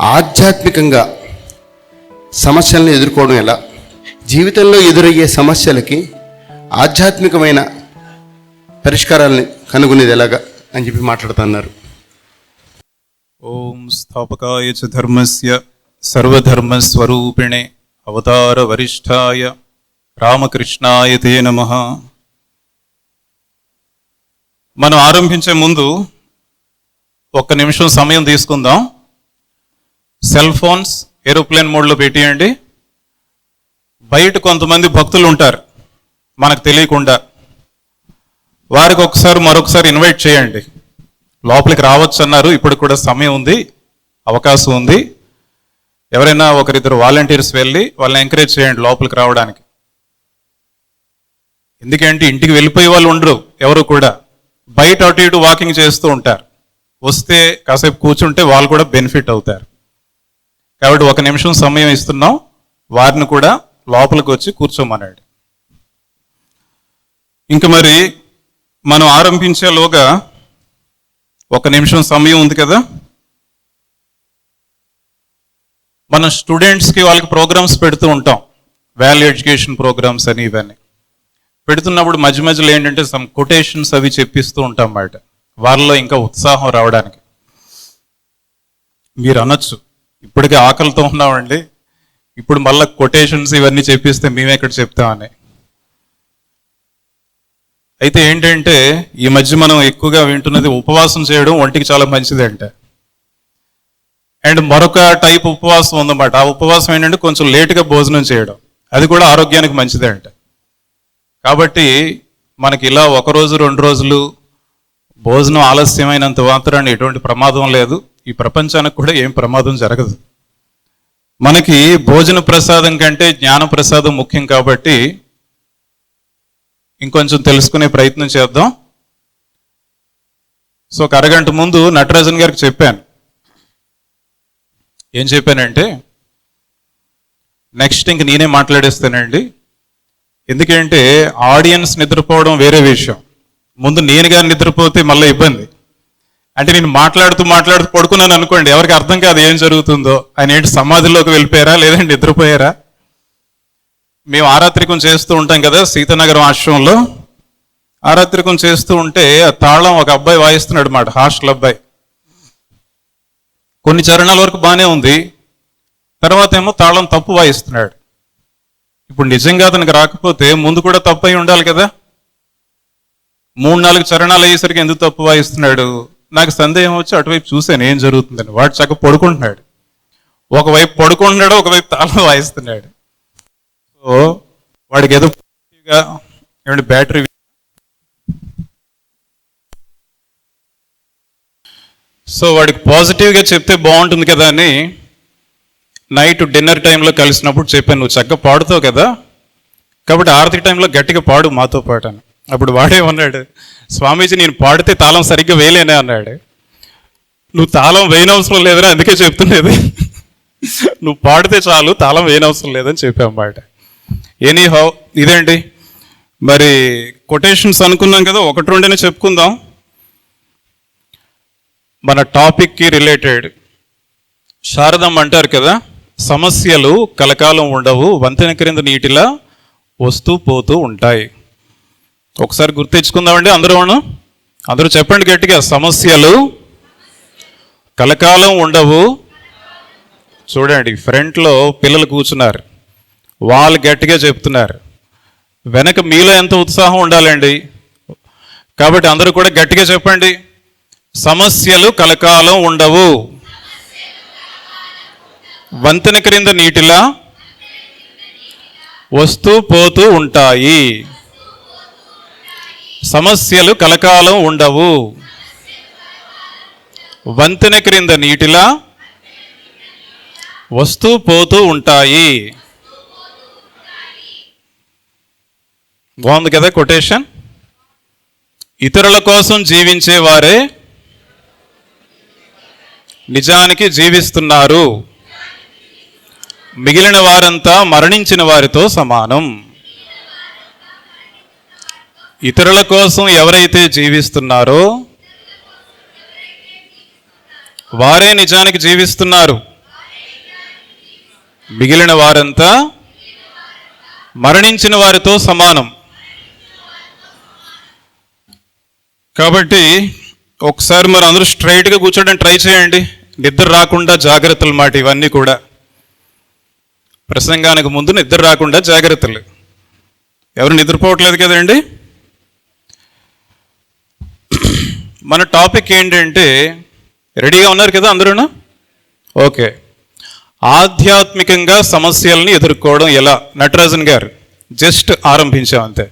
ఆధ్యాత్మికంగా సమస్యలను ఎదుర్కోవడం ఎలా? జీవితంలో ఎదురయ్యే సమస్యలకి ఆధ్యాత్మికమైన పరిష్కారాలని కనుగొనేది ఎలాగా అని చెప్పి మాట్లాడుతున్నారు. ఓం స్థాపకాయ చ ధర్మస్య సర్వధర్మస్వరూపిణే అవతార వరిష్టాయ రామకృష్ణాయ తే నమ. మనం ఆరంభించే ముందు ఒక్క నిమిషం సమయం తీసుకుందాం. సెల్ ఫోన్స్ ఏరోప్లేన్ మోడ్లో పెట్టేయండి. బయట కొంతమంది భక్తులు ఉంటారు మనకు తెలియకుండా. వారికి ఒకసారి మరొకసారి ఇన్వైట్ చేయండి. లోపలికి రావచ్చు అన్నారు ఇప్పుడు కూడా సమయం ఉంది అవకాశం ఉంది. ఎవరైనా ఒకరిద్దరు వాలంటీర్స్ వెళ్ళి వాళ్ళని ఎంకరేజ్ చేయండి లోపలికి రావడానికి. ఎందుకంటే ఇంటికి వెళ్ళిపోయే వాళ్ళు ఉండరు ఎవరు కూడా. బయట అటు ఇటు వాకింగ్ చేస్తూ ఉంటారు. వస్తే కాసేపు కూర్చుంటే వాళ్ళు కూడా బెనిఫిట్ అవుతారు. కాబట్టి ఒక నిమిషం సమయం ఇస్తున్నాం. వారిని కూడా లోపలికి వచ్చి కూర్చోమన్నాడు ఇంక మరి మనం ఆరంభించేలోగా ఒక నిమిషం సమయం ఉంది కదా? మన స్టూడెంట్స్కి వాళ్ళకి ప్రోగ్రామ్స్ పెడుతూ ఉంటాం. వాల్యూ ఎడ్యుకేషన్ ప్రోగ్రామ్స్ అని ఇవన్నీ. పెడుతున్నప్పుడు మధ్య మధ్యలో ఏంటంటే సమ్ కొటేషన్స్ అవి చెప్పిస్తూ ఉంటాం అన్నమాట. వాళ్ళలో ఇంకా ఉత్సాహం రావడానికి. మీరు అనొచ్చు. ఇప్పటికే ఆకలితో ఉన్నామండి. ఇప్పుడు మళ్ళీ కొటేషన్స్ ఇవన్నీ చెప్పిస్తే మేమే ఇక్కడ చెప్తామని. అయితే ఏంటంటే ఈ మధ్య మనం ఎక్కువగా వింటున్నది ఉపవాసం చేయడం ఒంటికి చాలా మంచిది అంటే అండ్ మరొక టైప్ ఉపవాసం ఉందన్నమాట. ఆ ఉపవాసం ఏంటంటే కొంచెం లేటుగా భోజనం చేయడం. అది కూడా ఆరోగ్యానికి మంచిదే అంట కాబట్టి మనకి ఇలా ఒక రోజు రెండు రోజులు భోజనం ఆలస్యమైనంత మాత్రాన్ని ఎటువంటి ప్రమాదం లేదు. ఈ ప్రపంచానికి కూడా ఏం ప్రమాదం జరగదు. మనకి భోజన ప్రసాదం కంటే జ్ఞాన ప్రసాదం ముఖ్యం కాబట్టి ఇంకొంచెం తెలుసుకునే ప్రయత్నం చేద్దాం. సో ఒక అరగంట ముందు నటరాజన్ గారికి చెప్పాను. ఏం చెప్పానంటే నెక్స్ట్ ఇంక నేనే మాట్లాడేస్తానండి. ఎందుకంటే ఆడియన్స్ నిద్రపోవడం వేరే విషయం. ముందు నేనుగా నిద్రపోతే మళ్ళీ ఇబ్బంది. అంటే నేను మాట్లాడుతూ మాట్లాడుతూ పడుకున్నాను అనుకోండి ఎవరికి అర్థం కాదు ఏం జరుగుతుందో. ఆయన ఏంటి సమాధిలోకి వెళ్ళిపోయారా లేదంటే నిద్రపోయారా? మేము ఆరాత్రికం చేస్తూ ఉంటాం కదా సీతానగరం ఆశ్రమంలో. ఆరాత్రికం చేస్తూ ఉంటే ఆ తాళం ఒక అబ్బాయి వాయిస్తున్నాడు మాట హాస్టల్ అబ్బాయి. కొన్ని చరణాల వరకు బాగానే ఉంది. తర్వాత ఏమో తాళం తప్పు వాయిస్తున్నాడు. ఇప్పుడు నిజంగా అతనికి రాకపోతే ముందు కూడా తప్పు అయి ఉండాలి కదా. మూడు నాలుగు చరణాలు అయ్యేసరికి ఎందుకు తప్పు వాయిస్తున్నాడు? నాకు సందేహం వచ్చి అటువైపు చూశాను ఏం జరుగుతుందని. వాడు చక్క పడుకుంటున్నాడు. ఒకవైపు పడుకుంటున్నాడు ఒకవైపు తాళం వాయిస్తున్నాడు. సో వాడికి ఏదో ఏమంటే బ్యాటరీ సో వాడికి పాజిటివ్గా చెప్తే బాగుంటుంది కదా అని నైట్ డిన్నర్ టైంలో కలిసినప్పుడు చెప్పాను నువ్వు చక్కగా పాడుతావు కదా. కాబట్టి ఆర్థిక టైంలో గట్టిగా పాడు మాతో పాటు అని. అప్పుడు వాడే ఉన్నాడు స్వామీజీ నేను పాడితే తాళం సరిగ్గా వేయలేనే అన్నాడు. నువ్వు తాళం వేయనవసరం లేదని అందుకే చెప్తున్నది. నువ్వు పాడితే చాలు తాళం వేయనవసరం లేదని చెప్పామాట ఎనీ హౌ ఇదేంటి? మరి కొటేషన్స్ అనుకున్నాం కదా ఒకటి రెండేనే చెప్పుకుందాం. మన టాపిక్కి రిలేటెడ్ శారదం అంటారు కదా సమస్యలు కలకాలం ఉండవు వంతెన క్రింద నీటిలా వస్తూ పోతూ ఉంటాయి. ఒకసారి గుర్తించుకుందామండి అందరూ అందరూ చెప్పండి గట్టిగా. సమస్యలు కలకాలం ఉండవు. చూడండి ఫ్రంట్లో పిల్లలు కూర్చున్నారు. వాళ్ళు గట్టిగా చెప్తున్నారు. వెనక మీలో ఎంత ఉత్సాహం ఉండాలండి? కాబట్టి అందరూ కూడా గట్టిగా చెప్పండి. సమస్యలు కలకాలం ఉండవు. వంతెన క్రింద నీటిలా వస్తూ పోతూ ఉంటాయి. సమస్యలు కలకాలం ఉండవు. వంతెన క్రింద నీటిలా వస్తూ పోతూ ఉంటాయి. బాగుంది కదా కొటేషన్? ఇతరుల కోసం జీవించేవారే నిజానికి జీవిస్తున్నారు. మిగిలిన వారంతా మరణించిన వారితో సమానం. ఇతరుల కోసం ఎవరైతే జీవిస్తున్నారో వారే నిజానికి జీవిస్తున్నారు. మిగిలిన వారంతా మరణించిన వారితో సమానం. కాబట్టి ఒకసారి మరి అందరూ స్ట్రైట్గా కూర్చోడానికి ట్రై చేయండి. నిద్ర రాకుండా జాగ్రత్తలు మాట ఇవన్నీ కూడా. ప్రసంగానికి ముందు నిద్ర రాకుండా జాగ్రత్తలు. ఎవరు నిద్రపోవట్లేదు కదండి? మన టాపిక్ ఏంటంటే రెడీగా ఉన్నారు కదా అందరూనా? ఓకే. ఆధ్యాత్మికంగా సమస్యల్ని ఎదుర్కోవడం ఎలా? నటరాజన్ గారు జస్ట్ ఆరంభించాం అంతే.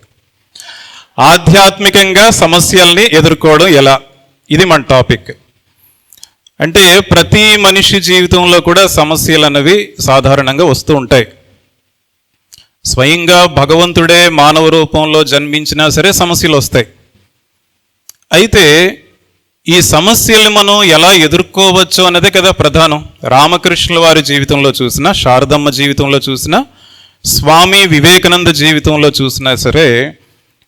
ఆధ్యాత్మికంగా సమస్యల్ని ఎదుర్కోవడం ఎలా? ఇది మన టాపిక్. అంటే ప్రతి మనిషి జీవితంలో కూడా సమస్యలు అన్నవి సాధారణంగా వస్తూ ఉంటాయి. స్వయంగా భగవంతుడే మానవ రూపంలో జన్మించినా సరే సమస్యలు వస్తాయి. అయితే ఈ సమస్యల్ని మనం ఎలా ఎదుర్కోవచ్చు అన్నదే కదా ప్రధానం. రామకృష్ణుల వారి జీవితంలో చూసినా శారదమ్మ జీవితంలో చూసినా స్వామి వివేకానంద జీవితంలో చూసినా సరే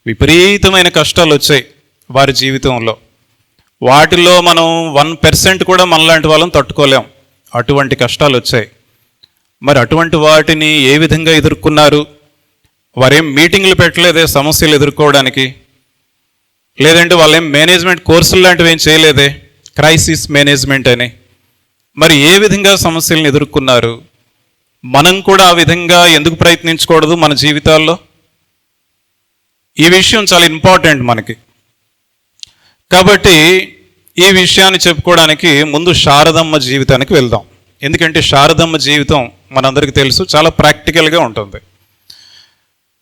విపరీతమైన కష్టాలు వచ్చాయి వారి జీవితంలో. వాటిలో మనం వన్ పర్సెంట్ కూడా మనలాంటి వాళ్ళని తట్టుకోలేం. అటువంటి కష్టాలు వచ్చాయి. మరి అటువంటి వాటిని ఏ విధంగా ఎదుర్కొన్నారు? వారేం మీటింగ్లు పెట్టలేదే సమస్యలు ఎదుర్కోవడానికి? లేదంటే వాళ్ళేం మేనేజ్మెంట్ కోర్సులు లాంటివి ఏం చేయలేదే? క్రైసిస్ మేనేజ్మెంట్ అని. మరి ఏ విధంగా సమస్యలను ఎదుర్కొన్నారు? మనం కూడా ఆ విధంగా ఎందుకు ప్రయత్నించకూడదు మన జీవితాల్లో? ఈ విషయం చాలా ఇంపార్టెంట్ మనకి. కాబట్టి ఈ విషయాన్ని చెప్పుకోవడానికి ముందు శారదమ్మ జీవితానికి వెళ్దాం. ఎందుకంటే శారదమ్మ జీవితం మనందరికీ తెలుసు చాలా ప్రాక్టికల్గా ఉంటుంది.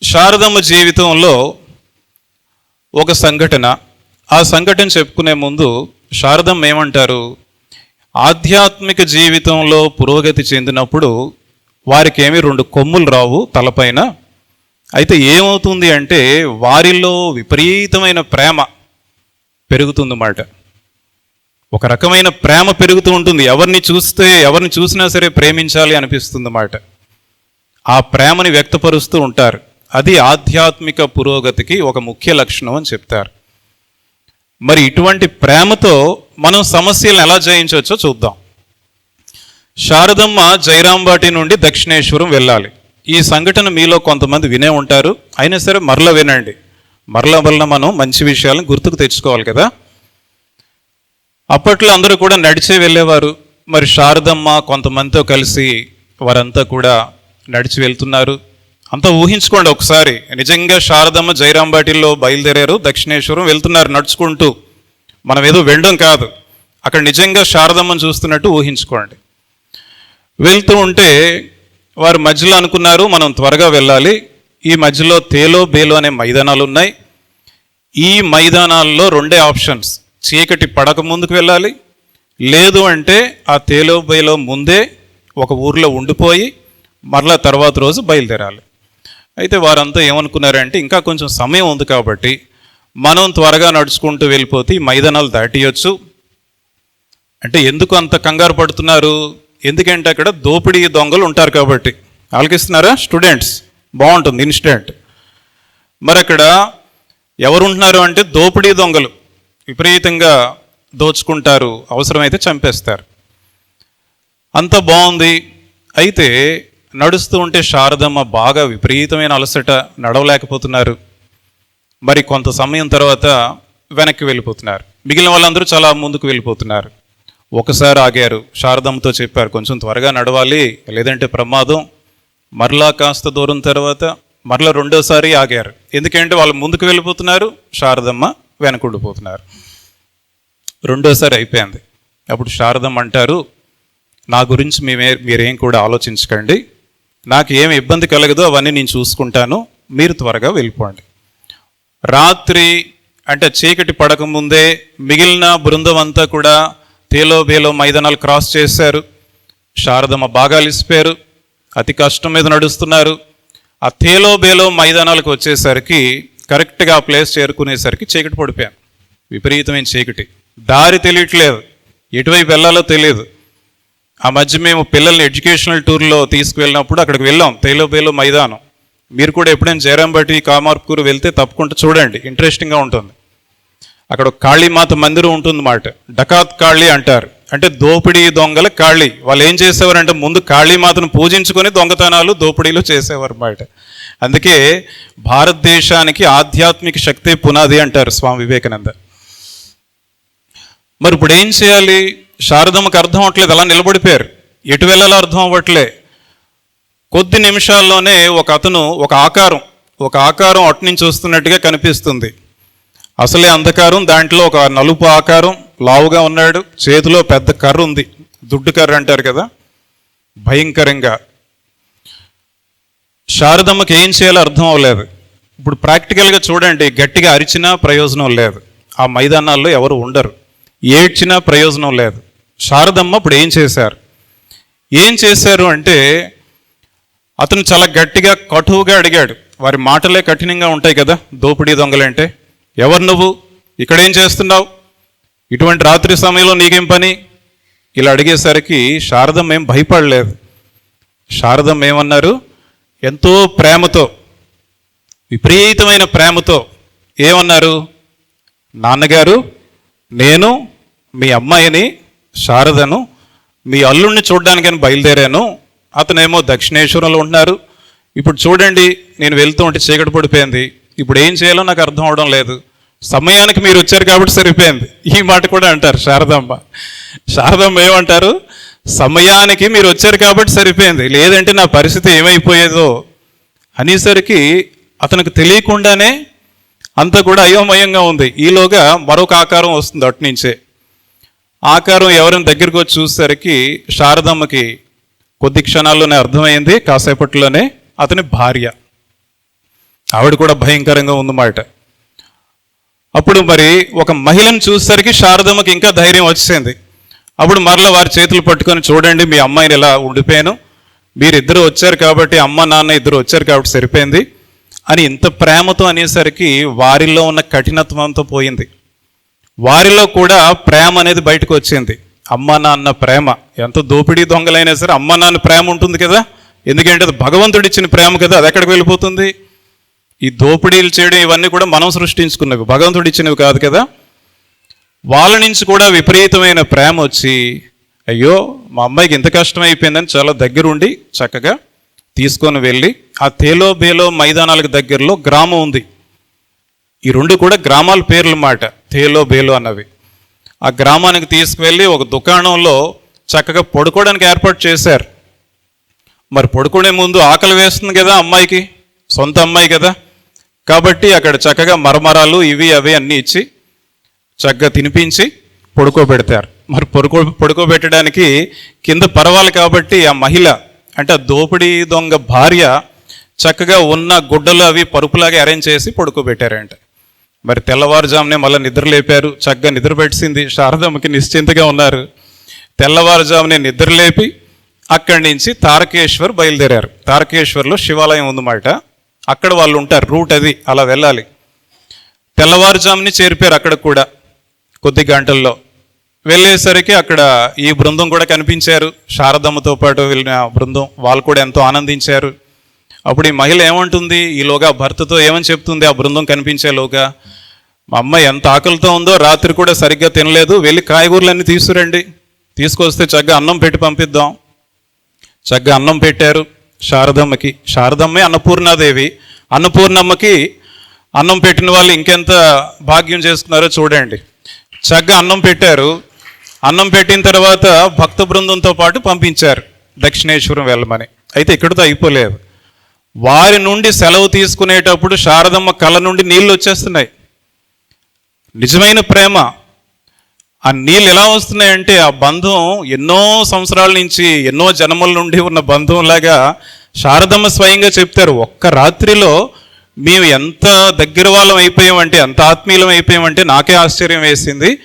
శారదమ్మ జీవితంలో ఒక సంఘటన. ఆ సంఘటన చెప్పుకునే ముందు శారదం ఏమంటారు? ఆధ్యాత్మిక జీవితంలో పురోగతి చెందినప్పుడు వారికి ఏమి రెండు కొమ్ములు రావు తలపైన. అయితే ఏమవుతుంది అంటే వారిలో విపరీతమైన ప్రేమ పెరుగుతుందన్నమాట ఒక రకమైన ప్రేమ పెరుగుతూ ఉంటుంది. ఎవరిని చూస్తే ఎవరిని చూసినా సరే ప్రేమించాలి అనిపిస్తుంది అన్నమాట ఆ ప్రేమని వ్యక్తపరుస్తూ ఉంటారు. అది ఆధ్యాత్మిక పురోగతికి ఒక ముఖ్య లక్షణం అని చెప్తారు. మరి ఇటువంటి ప్రేమతో మనం సమస్యలను ఎలా జయించవచ్చో చూద్దాం. శారదమ్మ జైరాంబాటి నుండి దక్షిణేశ్వరం వెళ్ళాలి. ఈ సంఘటన మీలో కొంతమంది వినే ఉంటారు. అయినా సరే మరల వినండి. మరల వలన మనం మంచి విషయాలను గుర్తుకు తెచ్చుకోవాలి కదా. అప్పట్లో అందరూ కూడా నడిచే వెళ్ళేవారు. మరి శారదమ్మ కొంతమందితో కలిసి వారంతా కూడా నడిచి వెళ్తున్నారు. అంతా ఊహించుకోండి ఒకసారి. నిజంగా శారదమ్మ జైరాంబాటిల్లో బయలుదేరారు దక్షిణేశ్వరం వెళ్తున్నారు నడుచుకుంటూ. మనం ఏదో వెళ్ళడం కాదు. అక్కడ నిజంగా శారదమ్మను చూస్తున్నట్టు ఊహించుకోండి. వెళ్తూ ఉంటే వారు మధ్యలో అనుకున్నారు మనం త్వరగా వెళ్ళాలి. ఈ మధ్యలో తేలో బేలో అనే మైదానాలు ఉన్నాయి ఈ మైదానాల్లో రెండే ఆప్షన్స్. చీకటి పడక ముందుకు వెళ్ళాలి. లేదు అంటే ఆ తేలో బేలో ముందే ఒక ఊర్లో ఉండిపోయి మరలా తర్వాత రోజు బయలుదేరాలి. అయితే వారంతా ఏమనుకున్నారంటే ఇంకా కొంచెం సమయం ఉంది కాబట్టి మనం త్వరగా నడుచుకుంటూ వెళ్ళిపోతే మైదానాలు దాటియొచ్చు. అంటే ఎందుకు అంత కంగారు పడుతున్నారు? ఎందుకంటే అక్కడ దోపిడీ దొంగలు ఉంటారు కాబట్టి. ఆలకిస్తున్నారా? స్టూడెంట్స్ బాగుంటుంది ఇన్స్టెంట్. మరి అక్కడ ఎవరు ఉంటున్నారు అంటే దోపిడీ దొంగలు. విపరీతంగా దోచుకుంటారు అవసరమైతే చంపేస్తారు. అంత బాగుంది. అయితే నడుస్తూ ఉంటే శారదమ్మ బాగా విపరీతమైన అలసట నడవలేకపోతున్నారు. మరి కొంత సమయం తర్వాత వెనక్కి వెళ్ళిపోతున్నారు. మిగిలిన వాళ్ళందరూ చాలా ముందుకు వెళ్ళిపోతున్నారు. ఒకసారి ఆగారు. శారదమ్మతో చెప్పారు కొంచెం త్వరగా నడవాలి లేదంటే ప్రమాదం. మరలా కాస్త దూరం తర్వాత మరలా రెండోసారి ఆగారు. ఎందుకంటే వాళ్ళు ముందుకు వెళ్ళిపోతున్నారు శారదమ్మ వెనకుండిపోతున్నారు. రెండోసారి అయిపోయింది. అప్పుడు శారదమ్మ అంటారు నా గురించి మేమే మీరేం కూడా ఆలోచించకండి. నాకు ఏమి ఇబ్బంది కలగదో అవన్నీ నేను చూసుకుంటాను. మీరు త్వరగా వెళ్ళిపోండి. రాత్రి అంటే చీకటి పడకముందే మిగిలిన బృందం అంతా కూడా తేలో బేలో మైదానాలు క్రాస్ చేశారు. శారదమ్మ బాగా అలిసిపోయారు అతి కష్టం మీద నడుస్తున్నారు. ఆ తేలో బేలో మైదానాలకు వచ్చేసరికి కరెక్ట్గా ఆ ప్లేస్ చేరుకునేసరికి చీకటి పడిపోయాను. విపరీతమైన చీకటి. దారి తెలియట్లేదు. ఎటువైపు వెళ్ళాలో తెలియదు. ఆ మధ్య మేము పిల్లల్ని ఎడ్యుకేషనల్ టూర్లో తీసుకువెళ్ళినప్పుడు అక్కడికి వెళ్ళాం. తైలోబేలో మైదానం. మీరు కూడా ఎప్పుడైనా జయరాంబట్టి కామార్పూర్ వెళ్తే తప్పకుండా చూడండి. ఇంట్రెస్టింగ్గా ఉంటుంది. అక్కడ కాళీమాత మందిరం ఉంటుంది మాట. డకాత్ కాళీ అంటారు. అంటే దోపిడీ దొంగల కాళీ. వాళ్ళు ఏం చేసేవారంటే ముందు కాళీమాతను పూజించుకొని దొంగతనాలు దోపిడీలు చేసేవారు అన్నమాట అందుకే భారతదేశానికి ఆధ్యాత్మిక శక్తి పునాది అంటారు స్వామి వివేకానంద. మరి ఇప్పుడు ఏం చేయాలి? శారదమ్మకి అర్థం అవ్వట్లేదు అలా నిలబడిపోయారు. ఎటు వెళ్ళాలో అర్థం అవ్వట్లే. కొద్ది నిమిషాల్లోనే ఒక అతను ఒక ఆకారం ఒక ఆకారం అటు నుంచి వస్తున్నట్టుగా కనిపిస్తుంది. అసలే అంధకారం దాంట్లో ఒక నలుపు ఆకారం లావుగా ఉన్నాడు చేతిలో పెద్ద కర్ర ఉంది. దుడ్డు కర్ర అంటారు కదా భయంకరంగా. శారదమ్మకి ఏం చేయాలో అర్థం అవ్వలేదు. ఇప్పుడు ప్రాక్టికల్గా చూడండి గట్టిగా అరిచినా ప్రయోజనం లేదు. ఆ మైదానాల్లో ఎవరు ఉండరు. ఏడ్చినా ప్రయోజనం లేదు. శారదమ్మ ఇప్పుడు ఏం చేశారు? ఏం చేశారు అంటే అతను చాలా గట్టిగా కటువుగా అడిగాడు. వారి మాటలే కఠినంగా ఉంటాయి కదా దోపిడీ దొంగలంటే ఎవరు నువ్వు? ఇక్కడేం చేస్తున్నావు? ఇటువంటి రాత్రి సమయంలో నీకేం పని? ఇలా అడిగేసరికి శారదమ్మ ఏం భయపడలేదు. శారదమ్మ ఏమన్నారు? ఎంతో ప్రేమతో విపరీతమైన ప్రేమతో ఏమన్నారు? నాన్నగారు నేను మీ అమ్మాయిని శారదను మీ అల్లుడిని చూడడానికని బయలుదేరాను. అతనేమో దక్షిణేశ్వరంలో ఉంటున్నారు. ఇప్పుడు చూడండి నేను వెళ్తూ ఉంటే చీకటి పడిపోయింది. ఇప్పుడు ఏం చేయాలో నాకు అర్థం అవడం లేదు. సమయానికి మీరు వచ్చారు కాబట్టి సరిపోయింది. ఈ మాట కూడా అంటారు శారదమ్మ. శారదమ్మ ఏమంటారు? సమయానికి మీరు వచ్చారు కాబట్టి సరిపోయింది. లేదంటే నా పరిస్థితి ఏమైపోయేదో అనేసరికి అతనికి తెలియకుండానే అంతా కూడా అయోమయంగా ఉంది. ఈలోగా మరొక ఆకారం వస్తుంది అటు నుంచే. ఆకారం ఎవరైనా దగ్గరికి వచ్చి చూసేసరికి శారదమ్మకి కొద్ది క్షణాల్లోనే అర్థమైంది కాసేపట్లోనే అతని భార్య. ఆవిడ కూడా భయంకరంగా ఉందన్నమాట. అప్పుడు మరి ఒక మహిళను చూసేసరికి శారదమ్మకి ఇంకా ధైర్యం వచ్చింది అప్పుడు మరలా వారి చేతులు పట్టుకొని చూడండి మీ అమ్మాయిని ఇలా ఉండిపోయాను. మీరిద్దరు వచ్చారు కాబట్టి అమ్మ నాన్న ఇద్దరు వచ్చారు కాబట్టి సరిపోయింది అని ఇంత ప్రేమతో అనేసరికి వారిలో ఉన్న కఠినత్వంతో పోయింది. వారిలో కూడా ప్రేమ అనేది బయటకు వచ్చింది. అమ్మ నాన్న ప్రేమ. ఎంత దోపిడీ దొంగలైనా సరే అమ్మ నాన్న ప్రేమ ఉంటుంది కదా? ఎందుకంటే అది భగవంతుడు ఇచ్చిన ప్రేమ కదా? అది ఎక్కడికి వెళ్ళిపోతుంది? ఈ దోపిడీలు చేయడం ఇవన్నీ కూడా మనం సృష్టించుకున్నవి. భగవంతుడు ఇచ్చినవి కాదు కదా? వాళ్ళ నుంచి కూడా విపరీతమైన ప్రేమ వచ్చి అయ్యో మా అమ్మాయికి ఇంత కష్టం అయిపోయిందని చాలా దగ్గరుండి చక్కగా తీసుకొని వెళ్ళి ఆ తేలో బేలో మైదానాలకు దగ్గరలో గ్రామం ఉంది. ఈ రెండు కూడా గ్రామాల పేర్లు మాట. తేలో బేలో అన్నవి. ఆ గ్రామానికి తీసుకువెళ్ళి ఒక దుకాణంలో చక్కగా పడుకోవడానికి ఏర్పాటు చేశారు. మరి పడుకునే ముందు ఆకలి వేస్తుంది కదా అమ్మాయికి? సొంత అమ్మాయి కదా. కాబట్టి అక్కడ చక్కగా మరమరాలు ఇవి అవి అన్నీ ఇచ్చి చక్కగా తినిపించి పడుకోబెడతారు. మరి పడుకో పడుకోబెట్టడానికి కింద పర్వాలి కాబట్టి ఆ మహిళ అంటే ఆ దోపిడీ దొంగ భార్య చక్కగా ఉన్న గుడ్డలు అవి పరుపులాగా అరేంజ్ చేసి పడుకోబెట్టారంట. మరి తెల్లవారుజామునే మళ్ళీ నిద్ర లేపారు చక్కగా నిద్ర పెట్టింది. శారదమ్మకి నిశ్చింతగా ఉన్నారు. తెల్లవారుజామునే నిద్ర లేపి అక్కడి నుంచి తారకేశ్వర్ బయలుదేరారు. తారకేశ్వర్లో శివాలయం ఉందన్నమాట. అక్కడ వాళ్ళు ఉంటారు. రూట్ అది. అలా వెళ్ళాలి. తెల్లవారుజాముని చేరిపోయారు అక్కడ కూడా కొద్ది గంటల్లో. వెళ్ళేసరికి అక్కడ ఈ బృందం కూడా కనిపించారు. శారదమ్మతో పాటు వెళ్ళిన బృందం వాళ్ళు కూడా ఎంతో ఆనందించారు. అప్పుడు ఈ మహిళ ఏమంటుంది? ఈలోగా భర్తతో ఏమని చెప్తుంది? ఆ బృందం కనిపించేలోగా మా అమ్మాయి ఎంత ఆకలితో ఉందో రాత్రి కూడా సరిగ్గా తినలేదు. వెళ్ళి కాయగూరలన్నీ తీసుకురండి. తీసుకొస్తే చక్కగా అన్నం పెట్టి పంపిద్దాం. చక్కగా అన్నం పెట్టారు శారదమ్మకి. శారదమ్మే అన్నపూర్ణాదేవి. అన్నపూర్ణమ్మకి అన్నం పెట్టిన వాళ్ళు ఇంకెంత భాగ్యం చేసుకున్నారో చూడండి. చక్కగా అన్నం పెట్టారు. అన్నం పెట్టిన తర్వాత భక్త బృందంతో పాటు పంపించారు. దక్షిణేశ్వరం వెళ్ళమని. అయితే ఇక్కడితో అయిపోలేదు. వారి నుండి సెలవు తీసుకునేటప్పుడు శారదమ్మ కళ్ళ నుండి నీళ్ళు వచ్చేస్తున్నాయి. నిజమైన ప్రేమ. ఆ నీళ్ళు ఎలా వస్తున్నాయంటే ఆ బంధం ఎన్నో సంవత్సరాల నుంచి ఎన్నో జన్మల నుండి ఉన్న బంధంలాగా శారదమ్మ స్వయంగా చెప్తారు. ఒక్క రాత్రిలో మేము ఎంత దగ్గర వాళ్ళం అయిపోయామంటే ఎంత ఆత్మీయులం అయిపోయామంటే నాకే ఆశ్చర్యం వేసింది.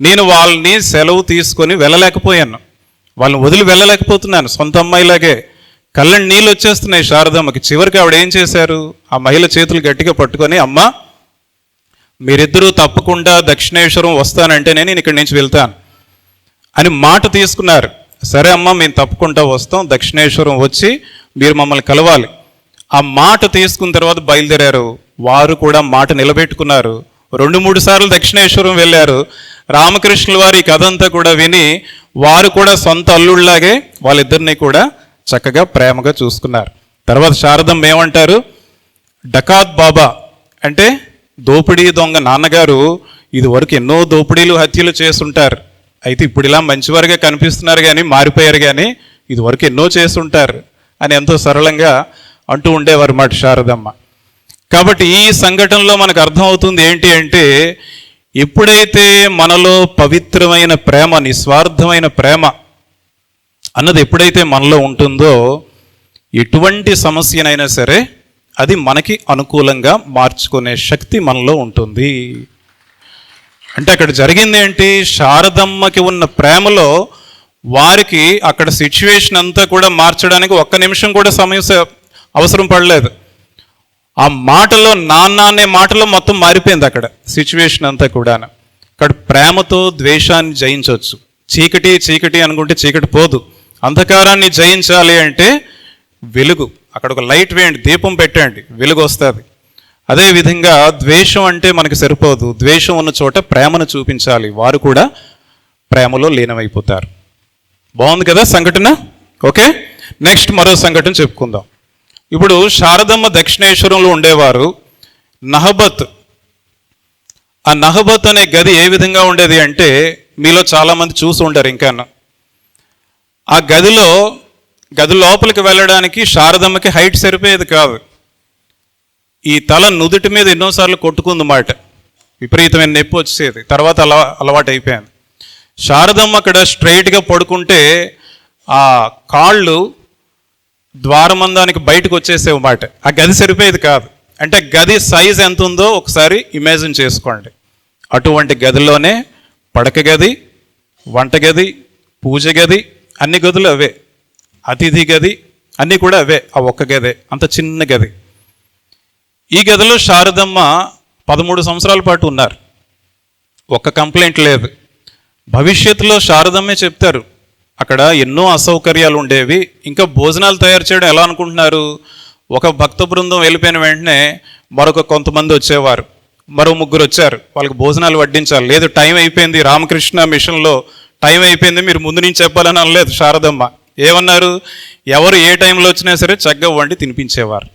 నేను వాళ్ళని సెలవు తీసుకొని వెళ్ళలేకపోయాను. వాళ్ళని వదిలి వెళ్ళలేకపోతున్నాను. సొంత అమ్మాయిలాగే. కళ్ళని నీళ్ళు వచ్చేస్తున్నాయి శారదమ్మకి. చివరికి ఆవిడ ఏం చేశారు? ఆ మహిళ చేతులు గట్టిగా పట్టుకొని అమ్మ మీరిద్దరూ తప్పకుండా దక్షిణేశ్వరం వస్తానంటే నేను ఇక్కడి నుంచి వెళ్తాను అని మాట తీసుకున్నారు. సరే అమ్మా మేము తప్పకుండా వస్తాం. దక్షిణేశ్వరం వచ్చి మీరు మమ్మల్ని కలవాలి. ఆ మాట తీసుకున్న తర్వాత బయలుదేరారు. వారు కూడా మాట నిలబెట్టుకున్నారు. రెండు మూడు సార్లు దక్షిణేశ్వరం వెళ్ళారు. రామకృష్ణుల వారి కథ అంతా కూడా విని వారు కూడా సొంత అల్లుళ్ళలాగే వాళ్ళిద్దరిని కూడా చక్కగా ప్రేమగా చూసుకున్నారు. తర్వాత శారదమ్మ ఏమంటారు? డకాత్ బాబా అంటే దోపిడీ దొంగ నాన్నగారు ఇదివరకు ఎన్నో దోపిడీలు హత్యలు చేస్తుంటారు. అయితే ఇప్పుడు ఇలా మంచివారుగా కనిపిస్తున్నారు కానీ మారిపోయారు కానీ ఇదివరకు ఎన్నో చేస్తుంటారు అని ఎంతో సరళంగా అంటూ ఉండేవారు మాట శారదమ్మ. కాబట్టి ఈ సంఘటనలో మనకు అర్థమవుతుంది ఏంటి అంటే ఎప్పుడైతే మనలో పవిత్రమైన ప్రేమ నిస్వార్థమైన ప్రేమ అన్నది ఎప్పుడైతే మనలో ఉంటుందో ఎటువంటి సమస్యనైనా సరే అది మనకి అనుకూలంగా మార్చుకునే శక్తి మనలో ఉంటుంది. అంటే అక్కడ జరిగింది ఏంటి? శారదమ్మకి ఉన్న ప్రేమలో వారికి అక్కడ సిచ్యువేషన్ అంతా కూడా మార్చడానికి ఒక్క నిమిషం కూడా సమస్య అవసరం పడలేదు. ఆ మాటలో నాన్న అనే మాటలో మొత్తం మారిపోయింది అక్కడ సిచ్యువేషన్ అంతా కూడా అక్కడ ప్రేమతో ద్వేషాన్ని జయించవచ్చు. చీకటి చీకటి అనుకుంటే చీకటి పోదు. అంధకారాన్ని జయించాలి అంటే వెలుగు. అక్కడ ఒక లైట్ వేయండి దీపం పెట్టండి వెలుగు వస్తుంది. అదే విధంగా ద్వేషం అంటే మనకి సరిపోదు. ద్వేషం ఉన్న చోట ప్రేమను చూపించాలి. వారు కూడా ప్రేమలో లీనమైపోతారు. బాగుంది కదా సంఘటన? ఓకే? నెక్స్ట్ మరో సంఘటన చెప్పుకుందాం. ఇప్పుడు శారదమ్మ దక్షిణేశ్వరంలో ఉండేవారు నహబత్. ఆ నహబత్ అనే గది ఏ విధంగా ఉండేది అంటే మీలో చాలామంది చూసి ఉండరు ఇంకా ఆ గదిలో గది లోపలికి వెళ్ళడానికి శారదమ్మకి హైట్ సరిపోయేది కాదు. ఈ తల నుదుటి మీద ఎన్నోసార్లు కొట్టుకుంది మాట. విపరీతమైన నొప్పి వచ్చేది. తర్వాత అలవా అలవాటు అయిపోయింది శారదమ్మ అక్కడ స్ట్రైట్గా పడుకుంటే ఆ కాళ్ళు ద్వారమందానికి బయటకు వచ్చేసేవి మాట. ఆ గది సరిపోయేది కాదు. అంటే గది సైజ్ ఎంత ఉందో ఒకసారి ఇమాజిన్ చేసుకోండి. అటువంటి గదిలోనే పడక గది వంట గది పూజ గది అన్ని గదులు అవే. అతిథి గది అన్నీ కూడా అవే ఆ ఒక్క గదే అంత చిన్న గది. ఈ గదిలో శారదమ్మ పదమూడు సంవత్సరాల పాటు ఉన్నారు. ఒక్క కంప్లైంట్ లేదు. భవిష్యత్తులో శారదమ్మే చెప్తారు అక్కడ ఎన్నో అసౌకర్యాలు ఉండేవి ఇంకా భోజనాలు తయారు చేయడం ఎలా అనుకుంటున్నారు? ఒక భక్త బృందం వెళ్ళిపోయిన వెంటనే మరొక కొంతమంది వచ్చేవారు. మరో ముగ్గురు వచ్చారు వాళ్ళకి భోజనాలు వడ్డించాలి. లేదు టైం అయిపోయింది. రామకృష్ణ మిషన్లో టైం అయిపోయింది మీరు ముందు నుంచి చెప్పాలని అనలేదు శారదమ్మ. ఏమన్నారు? ఎవరు ఏ టైంలో వచ్చినా సరే చక్కగా వండి తినిపించేవారు.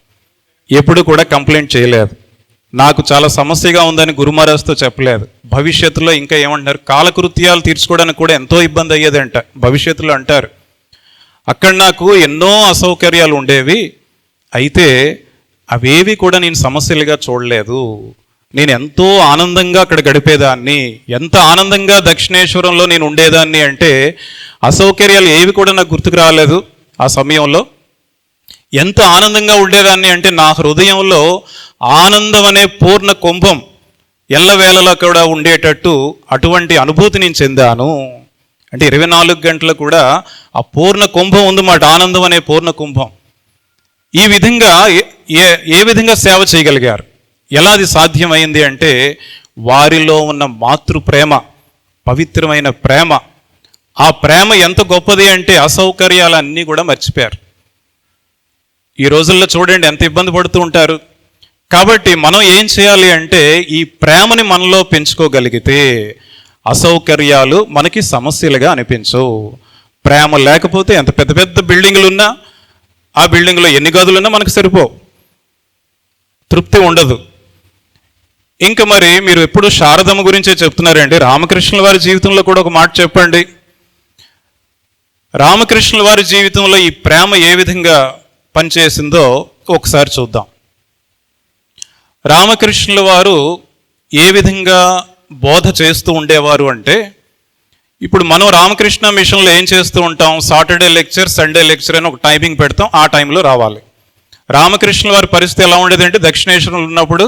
ఎప్పుడు కూడా కంప్లైంట్ చేయలేదు. నాకు చాలా సమస్యగా ఉందని గురుమహారాజ్తో చెప్పలేదు. భవిష్యత్తులో ఇంకా ఏమంటున్నారు? కాలకృత్యాలు తీర్చుకోవడానికి కూడా ఎంతో ఇబ్బంది అయ్యేదంట భవిష్యత్తులో అంటారు. అక్కడ నాకు ఎన్నో అసౌకర్యాలు ఉండేవి. అయితే అవేవి కూడా నేను సమస్యలుగా చూడలేదు. నేను ఎంతో ఆనందంగా అక్కడ గడిపేదాన్ని. ఎంత ఆనందంగా దక్షిణేశ్వరంలో నేను ఉండేదాన్ని అంటే అసౌకర్యాలు ఏవి కూడా నాకు గుర్తుకు రాలేదు ఆ సమయంలో. ఎంత ఆనందంగా ఉండేదాన్ని అంటే నా హృదయంలో ఆనందం అనే పూర్ణ కుంభం ఎల్లవేళలో కూడా ఉండేటట్టు అటువంటి అనుభూతి నేను చెందాను. అంటే ఇరవై నాలుగు గంటలు కూడా ఆ పూర్ణ కుంభం ఉందన్నమాట ఆనందం అనే పూర్ణ కుంభం. ఈ విధంగా ఏ- ఏ ఏ విధంగా సేవ చేయగలిగారు? ఎలా అది సాధ్యమైంది అంటే వారిలో ఉన్న మాతృ ప్రేమ పవిత్రమైన ప్రేమ. ఆ ప్రేమ ఎంత గొప్పది అంటే అసౌకర్యాలన్నీ కూడా మర్చిపోయారు. ఈ రోజుల్లో చూడండి ఎంత ఇబ్బంది పడుతూ ఉంటారు. కాబట్టి మనం ఏం చేయాలి అంటే ఈ ప్రేమని మనలో పెంచుకోగలిగితే అసౌకర్యాలు మనకి సమస్యలుగా అనిపించవు. ప్రేమ లేకపోతే ఎంత పెద్ద పెద్ద బిల్డింగులు ఉన్నా ఆ బిల్డింగ్లో ఎన్ని గదులున్నా మనకు సరిపోవు. తృప్తి ఉండదు. ఇంకా మరి మీరు ఎప్పుడు శారదమ్మ గురించే చెప్తున్నారండి? రామకృష్ణుల వారి జీవితంలో కూడా ఒక మాట చెప్పండి. రామకృష్ణుల వారి జీవితంలో ఈ ప్రేమ ఏ విధంగా పనిచేసిందో ఒకసారి చూద్దాం. రామకృష్ణుల వారు ఏ విధంగా బోధ చేస్తూ ఉండేవారు అంటే ఇప్పుడు మనం రామకృష్ణ మిషన్లో ఏం చేస్తూ ఉంటాం? సాటర్డే లెక్చర్ సండే లెక్చర్ అని ఒక టైమింగ్ పెడతాం ఆ టైంలో రావాలి. రామకృష్ణుల వారి పరిస్థితి ఎలా ఉండేదంటే దక్షిణేశ్వరంలో ఉన్నప్పుడు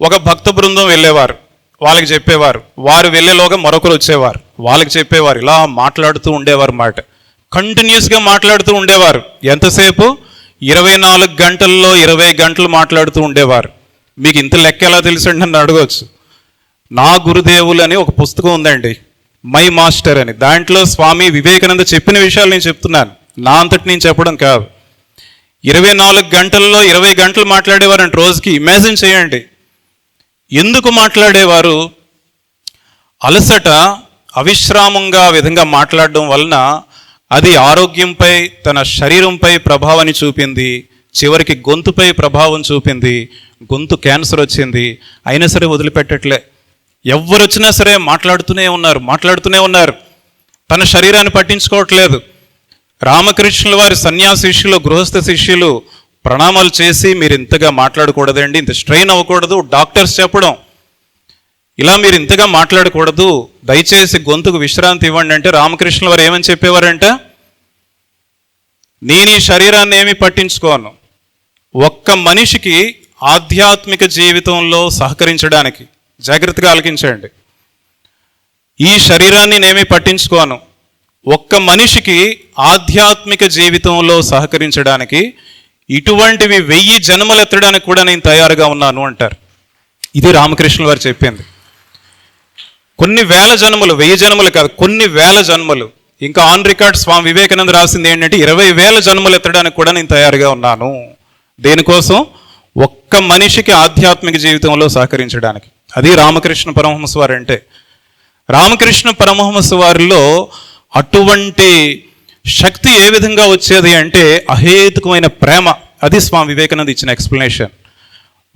ఒక భక్త బృందం వెళ్ళేవారు. వాళ్ళకి చెప్పేవారు. వారు వెళ్ళేలోగా మరొకరు వచ్చేవారు. వాళ్ళకి చెప్పేవారు. ఇలా మాట్లాడుతూ ఉండేవారు మాట. కంటిన్యూస్గా మాట్లాడుతూ ఉండేవారు. ఎంతసేపు? ఇరవై నాలుగు గంటల్లో ఇరవై గంటలు మాట్లాడుతూ ఉండేవారు. మీకు ఇంత లెక్క ఎలా తెలుసండి నన్ను అడగవచ్చు నా గురుదేవులు అని ఒక పుస్తకం ఉందండి. మై మాస్టర్ అని. దాంట్లో స్వామి వివేకానంద చెప్పిన విషయాలు నేను చెప్తున్నాను. నా అంతటి నేను చెప్పడం కాదు. ఇరవై నాలుగు గంటల్లో ఇరవై గంటలు మాట్లాడేవారంటే రోజుకి. ఇమాజిన్ చేయండి. ఎందుకు మాట్లాడేవారు? అలసట అవిశ్రామంగా విధంగా మాట్లాడడం వలన అది ఆరోగ్యంపై తన శరీరంపై ప్రభావాన్ని చూపింది చివరికి గొంతుపై ప్రభావం చూపింది గొంతు క్యాన్సర్ వచ్చింది. అయినా సరే వదిలిపెట్టట్లే. ఎవరు వచ్చినా సరే మాట్లాడుతూనే ఉన్నారు మాట్లాడుతూనే ఉన్నారు. తన శరీరాన్ని పట్టించుకోవట్లేదు. రామకృష్ణుల వారి సన్యాస శిష్యులు గృహస్థ శిష్యులు ప్రణామాలు చేసి మీరు ఇంతగా మాట్లాడకూడదండి ఇంత స్ట్రెయిన్ అవ్వకూడదు డాక్టర్స్ చెప్పడం. ఇలా మీరు ఇంతగా మాట్లాడకూడదు దయచేసి గొంతుకు విశ్రాంతి ఇవ్వండి అంటే రామకృష్ణుల వారు ఏమని చెప్పేవారంట? నేను ఈ శరీరాన్ని ఏమి పట్టించుకోను. ఒక్క మనిషికి ఆధ్యాత్మిక జీవితంలో సహకరించడానికి జాగ్రత్తగా ఆలకించండి. ఈ శరీరాన్ని నేనేమి పట్టించుకోను. ఒక్క మనిషికి ఆధ్యాత్మిక జీవితంలో సహకరించడానికి ఇటువంటివి వెయ్యి జన్మలు ఎత్తడానికి కూడా నేను తయారుగా ఉన్నాను అంటారు. ఇది రామకృష్ణుల వారు చెప్పింది. కొన్ని వేల జన్మలు వెయ్యి జన్మలు కాదు కొన్ని వేల జన్మలు. ఇంకా ఆన్ రికార్డ్ స్వామి వివేకానంద రాసింది ఏంటంటే ఇరవై వేల జన్మలు ఎత్తడానికి కూడా నేను తయారుగా ఉన్నాను. దేనికోసం? ఒక్క మనిషికి ఆధ్యాత్మిక జీవితంలో సహకరించడానికి. అది రామకృష్ణ పరమహంస వారు అంటే రామకృష్ణ పరమహంస వారిలో అటువంటి శక్తి ఏ విధంగా వచ్చేది అంటే అహేతుకమైన ప్రేమ. అది స్వామి వివేకానంద ఇచ్చిన ఎక్స్ప్లెనేషన్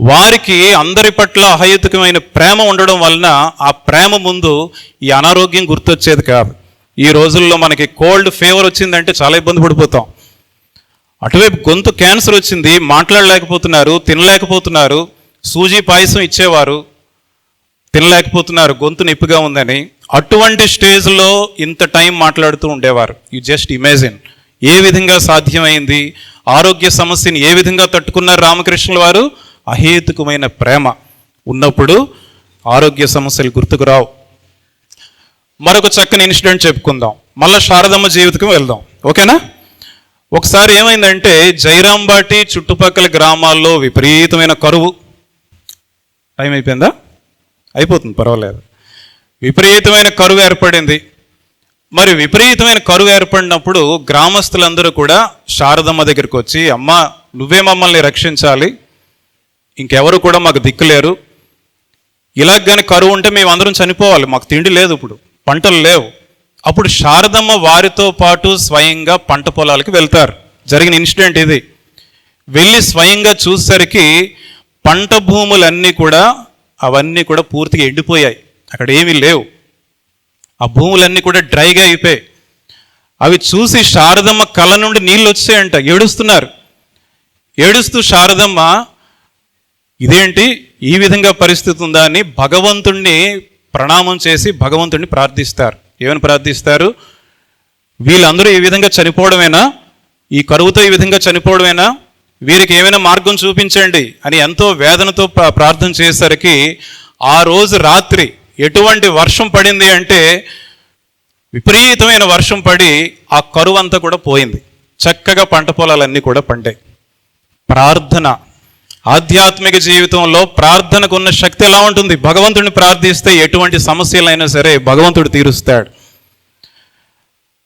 వారికి అందరి పట్ల అహేతుకమైన ప్రేమ ఉండడం వలన ఆ ప్రేమ ముందు ఈ అనారోగ్యం గుర్తొచ్చేది కాదు. ఈ రోజుల్లో మనకి కోల్డ్ ఫీవర్ వచ్చిందంటే చాలా ఇబ్బంది పడిపోతాం. అటువైపు గొంతు క్యాన్సర్ వచ్చింది మాట్లాడలేకపోతున్నారు తినలేకపోతున్నారు సూజీ పాయసం ఇచ్చేవారు తినలేకపోతున్నారు గొంతు నొప్పిగా ఉందని. అటువంటి స్టేజ్లో ఇంత టైం మాట్లాడుతూ ఉండేవారు. యు జస్ట్ ఇమేజిన్ ఏ విధంగా సాధ్యమైంది? ఆరోగ్య సమస్యని ఏ విధంగా తట్టుకున్నారు రామకృష్ణుల వారు? అహేతుకమైన ప్రేమ. ఉన్నప్పుడు ఆరోగ్య సమస్యలు గుర్తుకు రావు. మరొక చక్కని ఇన్సిడెంట్ చెప్పుకుందాం. మళ్ళా శారదమ్మ జీవితకు వెళ్దాం. ఓకేనా? ఒకసారి ఏమైందంటే జైరాంబాటి చుట్టుపక్కల గ్రామాల్లో విపరీతమైన కరువు. టైం అయిపోయిందా? అయిపోతుంది పర్వాలేదు. విపరీతమైన కరువు ఏర్పడింది. మరి విపరీతమైన కరువు ఏర్పడినప్పుడు గ్రామస్తులందరూ కూడా శారదమ్మ దగ్గరికి వచ్చి అమ్మ నువ్వే మమ్మల్ని రక్షించాలి. ఇంకెవరు కూడా మాకు దిక్కులేరు. ఇలా కానీ కరువు ఉంటే మేము అందరం చనిపోవాలి. మాకు తిండి లేదు ఇప్పుడు పంటలు లేవు. అప్పుడు శారదమ్మ వారితో పాటు స్వయంగా పంట పొలాలకి వెళ్తారు. జరిగిన ఇన్సిడెంట్ ఇది. వెళ్ళి స్వయంగా చూసేసరికి పంట భూములన్నీ కూడా అవన్నీ కూడా పూర్తిగా ఎండిపోయాయి. అక్కడ ఏమీ లేవు. ఆ భూములన్నీ కూడా డ్రైగా అయిపోయాయి. అవి చూసి శారదమ్మ కళ్ళ నుండి నీళ్ళు వచ్చాయంట. ఏడుస్తున్నారు. ఏడుస్తూ శారదమ్మ ఇదేంటి? ఈ విధంగా పరిస్థితి ఉందా? అని భగవంతుణ్ణి ప్రణామం చేసి భగవంతుణ్ణి ప్రార్థిస్తారు. ఏమని ప్రార్థిస్తారు? వీళ్ళందరూ ఈ విధంగా చనిపోవడమేనా? ఈ కరువుతో ఈ విధంగా చనిపోవడమేనా? వీరికి ఏమైనా మార్గం చూపించండి అని ఎంతో వేదనతో ప్రార్థన చేసేసరికి ఆ రోజు రాత్రి ఎటువంటి వర్షం పడింది అంటే విపరీతమైన వర్షం పడి ఆ కరువు అంతా కూడా పోయింది. చక్కగా పంట పొలాలన్నీ కూడా పండాయి. ప్రార్థన. ఆధ్యాత్మిక జీవితంలో ప్రార్థనకు ఉన్న శక్తి ఎలా ఉంటుంది? భగవంతుడిని ప్రార్థిస్తే ఎటువంటి సమస్యలైనా సరే భగవంతుడు తీరుస్తాడు.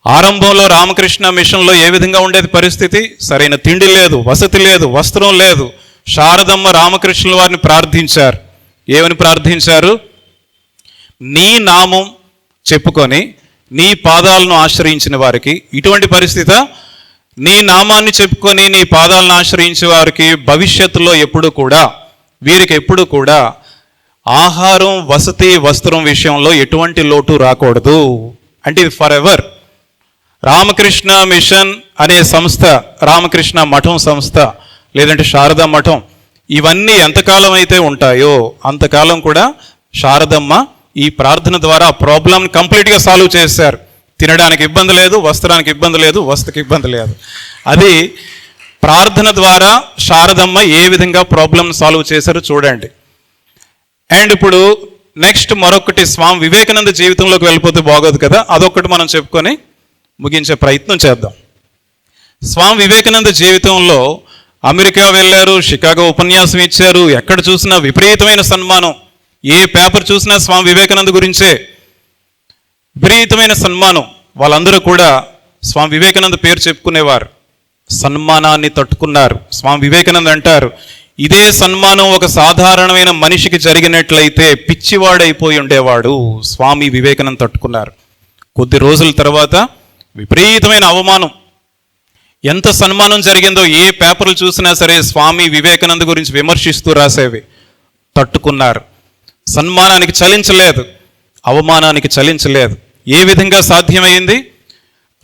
ఆరంభంలో రామకృష్ణ మిషన్లో ఏ విధంగా ఉండేది పరిస్థితి? సరైన తిండి లేదు వసతి లేదు వస్త్రం లేదు. శారదమ్మ రామకృష్ణుల వారిని ప్రార్థించారు. ఏమని ప్రార్థించారు? నీ నామం చెప్పుకొని నీ పాదాలను ఆశ్రయించిన వారికి ఇటువంటి పరిస్థితి నీ నామాన్ని చెప్పుకొని నీ పాదాలను ఆశ్రయించే వారికి భవిష్యత్తులో ఎప్పుడు కూడా వీరికి ఎప్పుడు కూడా ఆహారం వసతి వస్త్రం విషయంలో ఎటువంటి లోటు రాకూడదు. అంటే ఇది ఫర్ ఎవర్ రామకృష్ణ మిషన్ అనే సంస్థ రామకృష్ణ మఠం సంస్థ లేదంటే శారదా మఠం ఇవన్నీ ఎంతకాలం అయితే ఉంటాయో అంతకాలం కూడా శారదమ్మ ఈ ప్రార్థన ద్వారా ప్రాబ్లం కంప్లీట్గా సాల్వ్ చేశారు. తినడానికి ఇబ్బంది లేదు వస్త్రానికి ఇబ్బంది లేదు వస్తుకి ఇబ్బంది లేదు. అది ప్రార్థన ద్వారా శారదమ్మ ఏ విధంగా ప్రాబ్లం సాల్వ్ చేశారో చూడండి. అండ్ ఇప్పుడు నెక్స్ట్ మరొకటి స్వామి వివేకానంద జీవితంలోకి వెళ్ళిపోతే బాగోదు కదా అదొకటి మనం చెప్పుకొని ముగించే ప్రయత్నం చేద్దాం. స్వామి వివేకానంద జీవితంలో అమెరికా వెళ్ళారు షికాగో ఉపన్యాసం ఇచ్చారు ఎక్కడ చూసినా విపరీతమైన సన్మానం. ఏ పేపర్ చూసినా స్వామి వివేకానంద గురించే. విపరీతమైన సన్మానం. వాళ్ళందరూ కూడా స్వామి వివేకానంద పేరు చెప్పుకునేవారు. సన్మానాన్ని తట్టుకున్నారు. స్వామి వివేకానంద అంటారు ఇదే సన్మానం ఒక సాధారణమైన మనిషికి జరిగినట్లయితే పిచ్చివాడైపోయి ఉండేవాడు. స్వామి వివేకానంద తట్టుకున్నారు. కొద్ది రోజుల తర్వాత విపరీతమైన అవమానం. ఎంత సన్మానం జరిగిందో ఏ పేపర్లు చూసినా సరే స్వామి వివేకానంద గురించి విమర్శిస్తూ రాసేవి. తట్టుకున్నారు. సన్మానానికి చలించలేదు అవమానానికి చలించలేదు. ఏ విధంగా సాధ్యమైంది?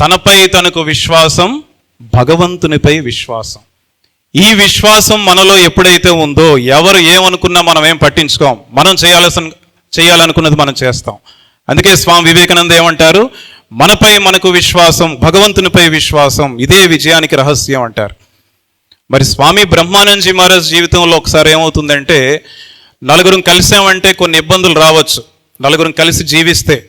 తనపై తనకు విశ్వాసం భగవంతునిపై విశ్వాసం. ఈ విశ్వాసం మనలో ఎప్పుడైతే ఉందో ఎవరు ఏమనుకున్నా మనం ఏం పట్టించుకోం. మనం చేయాల్సిన చేయాలనుకున్నది మనం చేస్తాం. అందుకే స్వామి వివేకానంద ఏమంటారు? మనపై మనకు విశ్వాసం భగవంతునిపై విశ్వాసం ఇదే విజయానికి రహస్యం అంటారు. మరి స్వామి బ్రహ్మానందజీ మహారాజ్ జీవితంలో ఒకసారి ఏమవుతుందంటే నలుగురం కలిసామంటే కొన్ని ఇబ్బందులు రావచ్చు. నలుగురం కలిసి జీవిస్తే.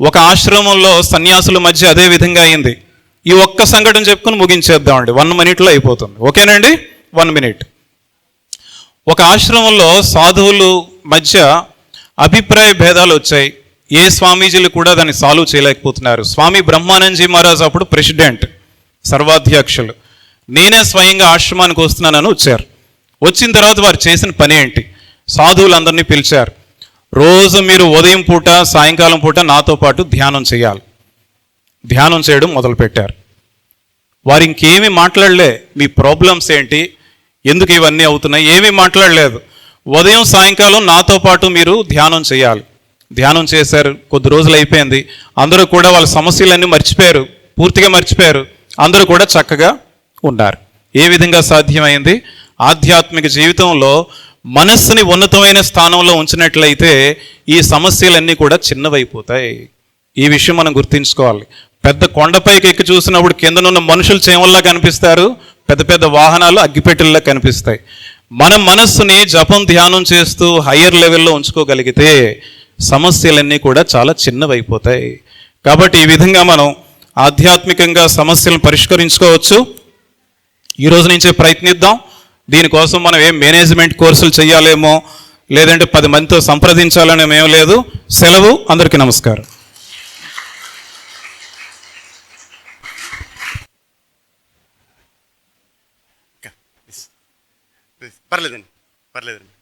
ఒక ఆశ్రమంలో సన్యాసుల మధ్య అదే విధంగా అయింది. ఈ ఒక్క సంఘటన చెప్పుకుని ముగించేద్దామండి. వన్ మినిట్లో అయిపోతుంది. ఓకేనండి? One minute. ఒక ఆశ్రమంలో సాధువులు మధ్య అభిప్రాయ భేదాలు వచ్చాయి. ఏ స్వామీజీలు కూడా దాన్ని సాల్వ్ చేయలేకపోతున్నారు. స్వామి బ్రహ్మానందజీ మహారాజ్ అప్పుడు ప్రెసిడెంట్ సర్వాధ్యక్షులు. నేనే స్వయంగా ఆశ్రమానికి వస్తున్నానని వచ్చారు. వచ్చిన తర్వాత వారు చేసిన పని ఏంటి? సాధువులందరినీ పిలిచారు. రోజు మీరు ఉదయం పూట సాయంకాలం పూట నాతో పాటు ధ్యానం చేయాలి. ధ్యానం చేయడం మొదలుపెట్టారు. వారు ఇంకేమీ మాట్లాడలే. మీ ప్రాబ్లమ్స్ ఏంటి? ఎందుకు ఇవన్నీ అవుతున్నాయి? ఏమీ మాట్లాడలేదు. ఉదయం సాయంకాలం నాతో పాటు మీరు ధ్యానం చేయాలి. ధ్యానం చేశారు. కొద్ది రోజులు అయిపోయింది. అందరూ కూడా వాళ్ళ సమస్యలన్నీ మర్చిపోయారు. పూర్తిగా మర్చిపోయారు. అందరూ కూడా చక్కగా ఉన్నారు. ఏ విధంగా సాధ్యమైంది? ఆధ్యాత్మిక జీవితంలో మనస్సుని ఉన్నతమైన స్థానంలో ఉంచినట్లయితే ఈ సమస్యలన్నీ కూడా చిన్నవైపోతాయి. ఈ విషయం మనం గుర్తుంచుకోవాలి. పెద్ద కొండపైకి ఎక్కి చూసినప్పుడు కిందనున్న మనుషులు చేమల్లా కనిపిస్తారు. పెద్ద పెద్ద వాహనాలు అగ్గిపెట్టెల్లా కనిపిస్తాయి. మన మనస్సుని జపం ధ్యానం చేస్తూ హయ్యర్ లెవెల్లో ఉంచుకోగలిగితే సమస్యలన్నీ కూడా చాలా చిన్నవైపోతాయి. కాబట్టి ఈ విధంగా మనం ఆధ్యాత్మికంగా సమస్యలను పరిష్కరించుకోవచ్చు. ఈరోజు నుంచే ప్రయత్నిద్దాం. దీనికోసం మనం ఏం మేనేజ్మెంట్ కోర్సులు చేయాలేమో లేదంటే పది మందితో సంప్రదించాలని ఏం లేదు. సెలవు అందరికీ నమస్కారం. పర్లేదండి. పర్లేదండి.